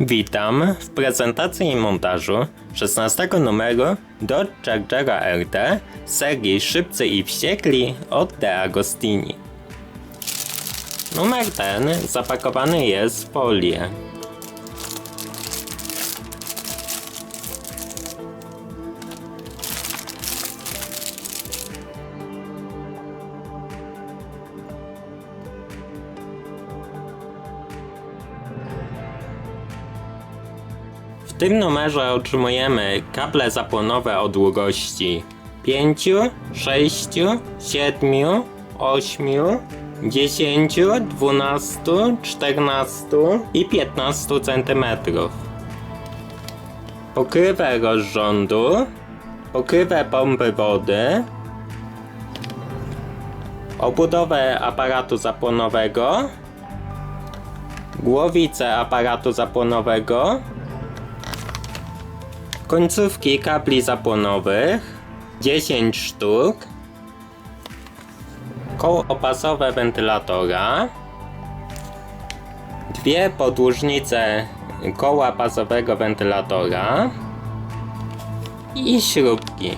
Witam w prezentacji i montażu 16 numeru Dodge Chargera RT serii Szybcy i Wściekli od De Agostini. Numer ten zapakowany jest w folię. Tym numerze otrzymujemy kable zapłonowe o długości 5, 6, 7, 8, 10, 12, 14 i 15 cm. Pokrywę rozrządu, pokrywę pompy wody, obudowę aparatu zapłonowego, głowicę aparatu zapłonowego, końcówki kabli zapłonowych 10 sztuk. Koło opasowe wentylatora. Dwie podłużnice koła pasowego wentylatora. I śrubki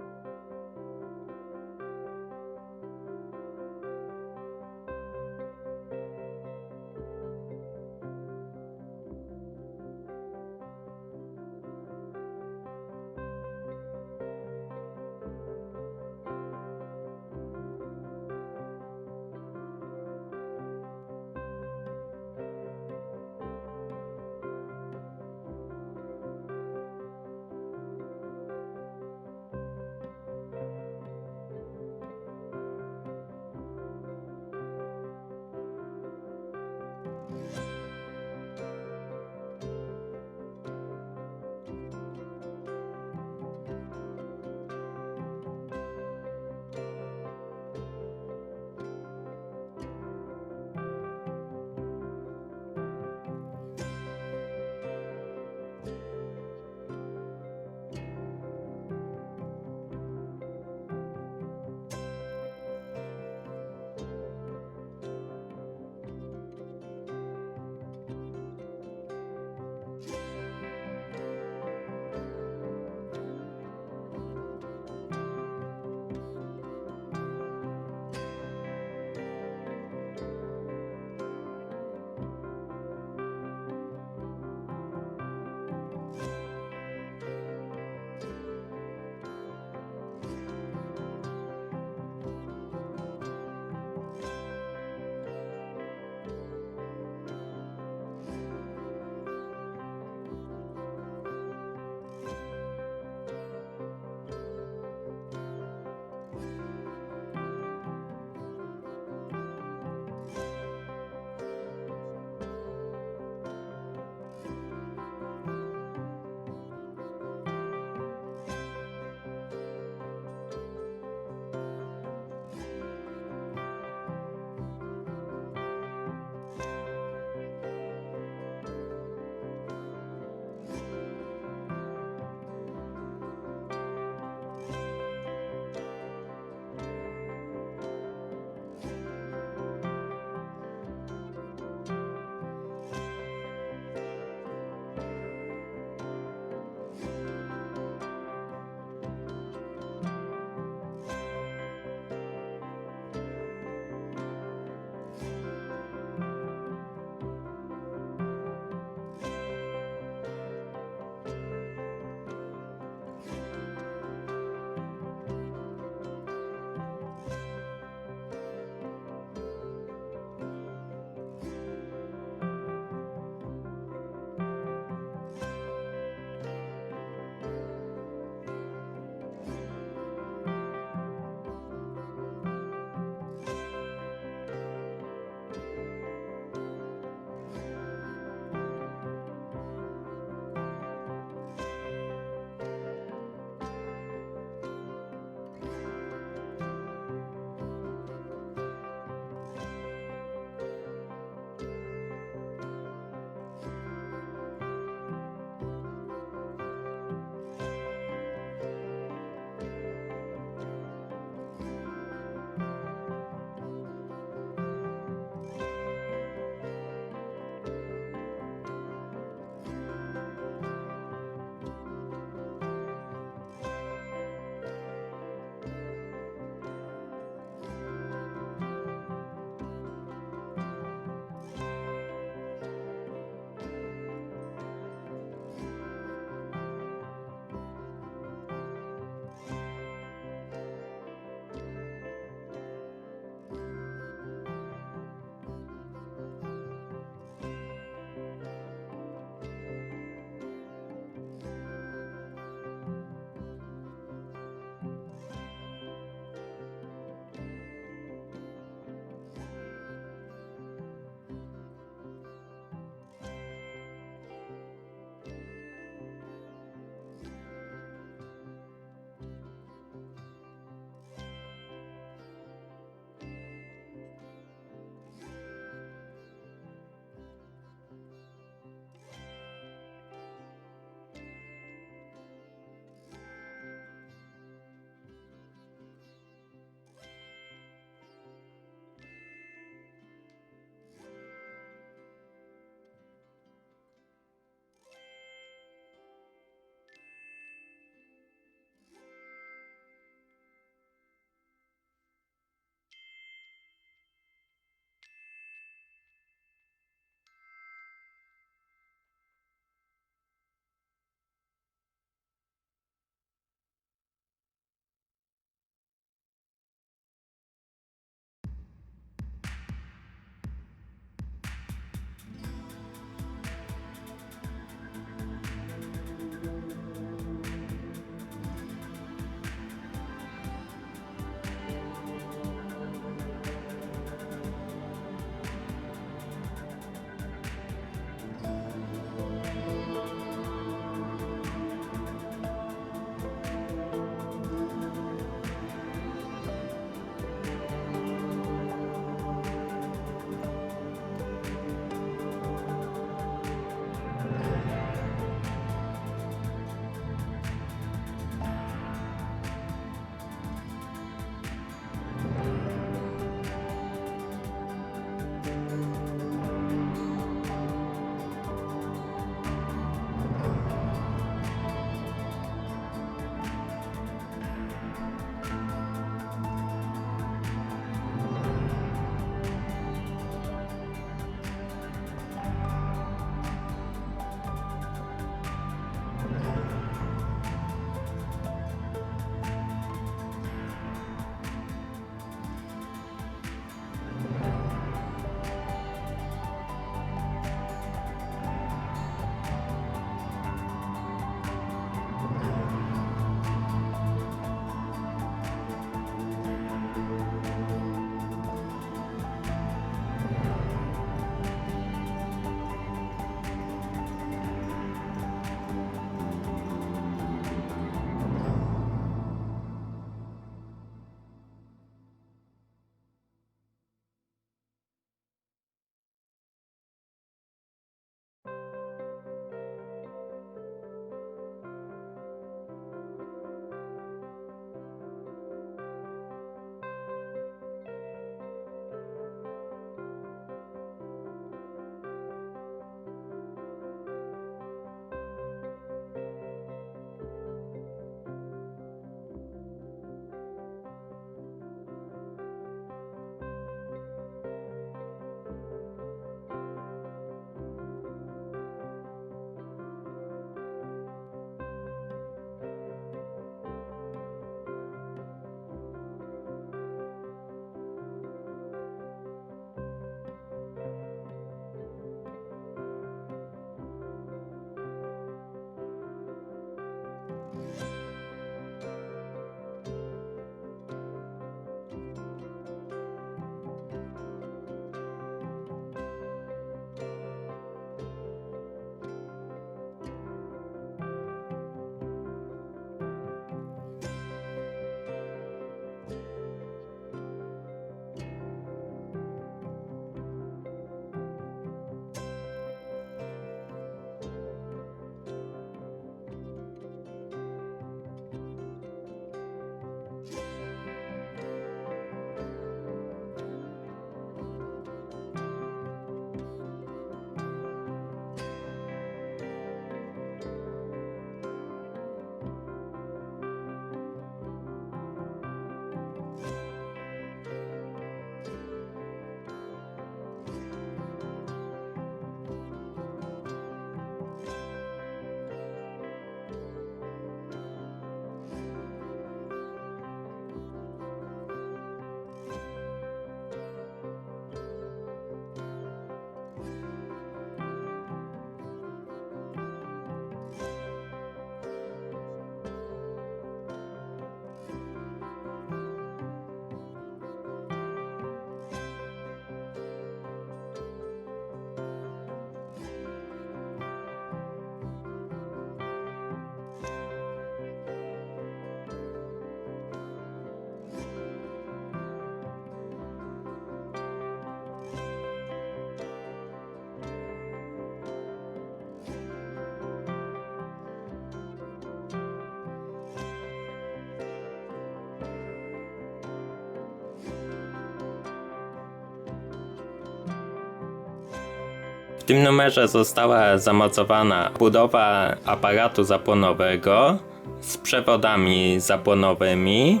tym numerze została zamocowana budowa aparatu zapłonowego z przewodami zapłonowymi.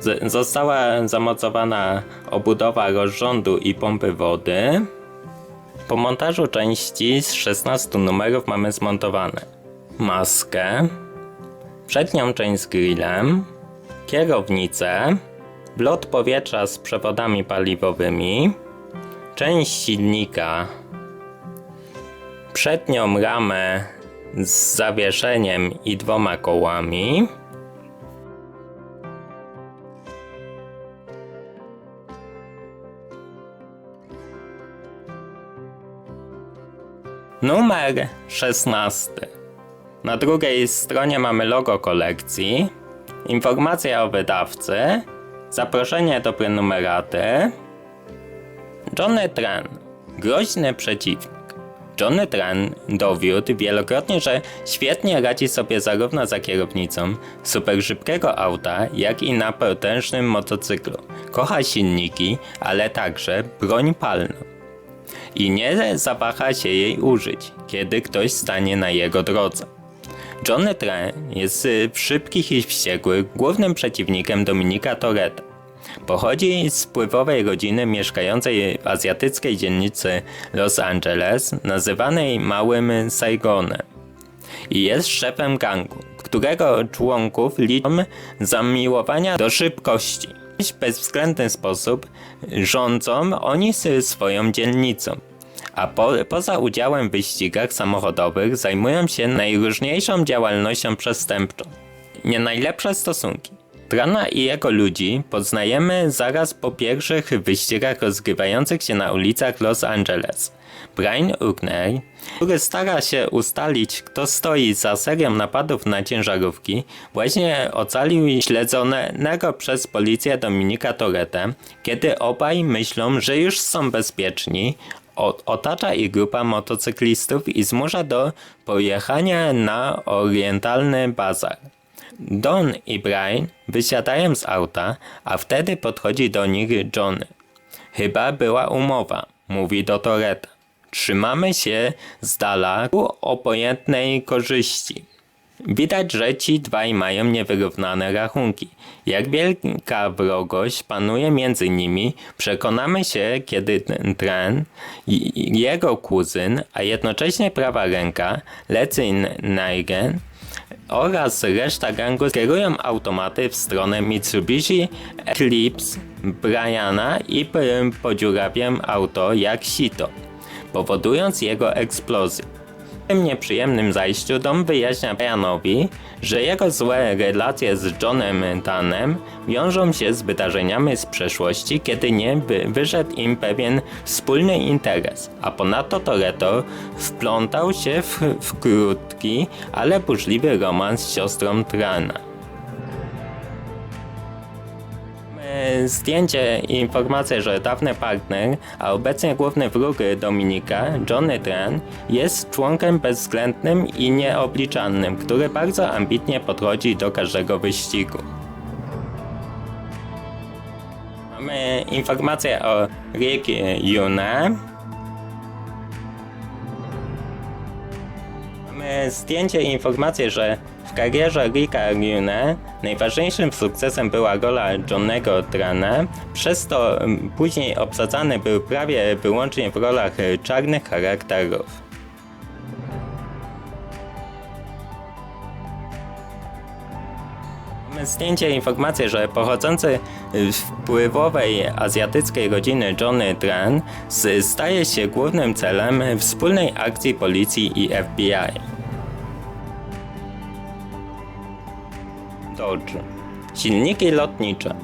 Z- została zamocowana obudowa rozrządu i pompy wody. Po montażu części z 16 numerów mamy zmontowane maskę, przednią część z grillem, kierownicę, wlot powietrza z przewodami paliwowymi, część silnika, przednią ramę z zawieszeniem i dwoma kołami, numer 16. Na drugiej stronie mamy logo kolekcji, informacja o wydawcy, zaproszenie do prenumeraty, Johnny Tran, groźny przeciwnik. Johnny Tran dowiódł wielokrotnie, że świetnie radzi sobie zarówno za kierownicą super szybkiego auta, jak i na potężnym motocyklu. Kocha silniki, ale także broń palną. I nie zawaha się jej użyć, kiedy ktoś stanie na jego drodze. Johnny Tran jest y, szybkich i wściekłych głównym przeciwnikiem Dominika Toretto. Pochodzi z wpływowej rodziny mieszkającej w azjatyckiej dzielnicy Los Angeles, nazywanej Małym Saigonem. I jest szefem gangu, którego członków liczą zamiłowania do szybkości. W bezwzględny sposób rządzą oni swoją dzielnicą. A po, poza udziałem w wyścigach samochodowych zajmują się najróżniejszą działalnością przestępczą. Nie najlepsze stosunki. Trana i jego ludzi poznajemy zaraz po pierwszych wyścigach rozgrywających się na ulicach Los Angeles. Brian Urner, który stara się ustalić, kto stoi za serią napadów na ciężarówki, właśnie ocalił śledzonego przez policję Dominika Toretę, kiedy obaj myślą, że już są bezpieczni, otacza ich grupa motocyklistów i zmusza do pojechania na orientalny bazar. Don i Brian wysiadają z auta, a wtedy podchodzi do nich Johnny. Chyba była umowa, mówi do Toreta. Trzymamy się z dala ku obojętnej korzyści. Widać, że ci dwaj mają niewyrównane rachunki. Jak wielka wrogość panuje między nimi, przekonamy się, kiedy Tren jego kuzyn, a jednocześnie prawa ręka, Lecyn Naigen, oraz reszta gangu kierują automaty w stronę Mitsubishi Eclipse Briana i p- podziurawią auto jak sito, powodując jego eksplozję. Tym nieprzyjemnym zajściu Dom wyjaśnia Brianowi, że jego złe relacje z Johnem Tanem wiążą się z wydarzeniami z przeszłości, kiedy nie wy wyszedł im pewien wspólny interes, a ponadto Toretto wplątał się w, w krótki, ale burzliwy romans z siostrą Trana. Zdjęcie i informację, że dawny partner, a obecnie główny wróg Dominika, Johnny Tran, jest członkiem bezwzględnym i nieobliczalnym, który bardzo ambitnie podchodzi do każdego wyścigu. Mamy informację o Rick Yuna. Zdjęcie i informację, że w karierze Ricka Yuna najważniejszym sukcesem była rola Johnnego Trana, przez to później obsadzany był prawie wyłącznie w rolach e, czarnych charakterów. Zdjęcie i informację, że pochodzący z wpływowej azjatyckiej rodziny Johnny Tran staje się głównym celem wspólnej akcji policji i FBI. Silniki lotnicze.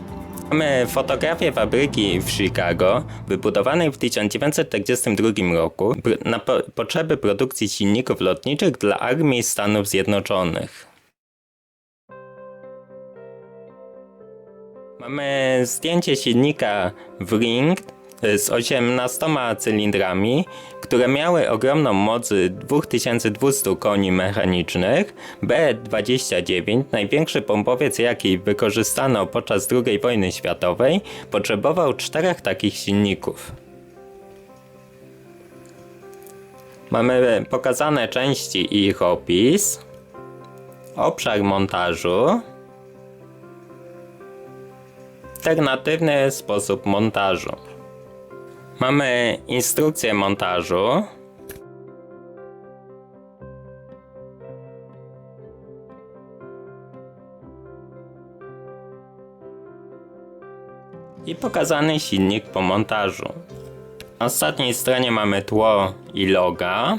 Mamy fotografię fabryki w Chicago, wybudowanej w 1942 roku na po potrzeby produkcji silników lotniczych dla Armii Stanów Zjednoczonych. Mamy zdjęcie silnika Wring z 18 cylindrami, które miały ogromną moc 2200 koni mechanicznych. B-29, największy pompowiec jaki wykorzystano podczas II wojny światowej, potrzebował czterech takich silników. Mamy pokazane części i ich opis, obszar montażu, alternatywny sposób montażu. Mamy instrukcję montażu, i pokazany silnik po montażu. Na ostatniej stronie mamy tło i loga.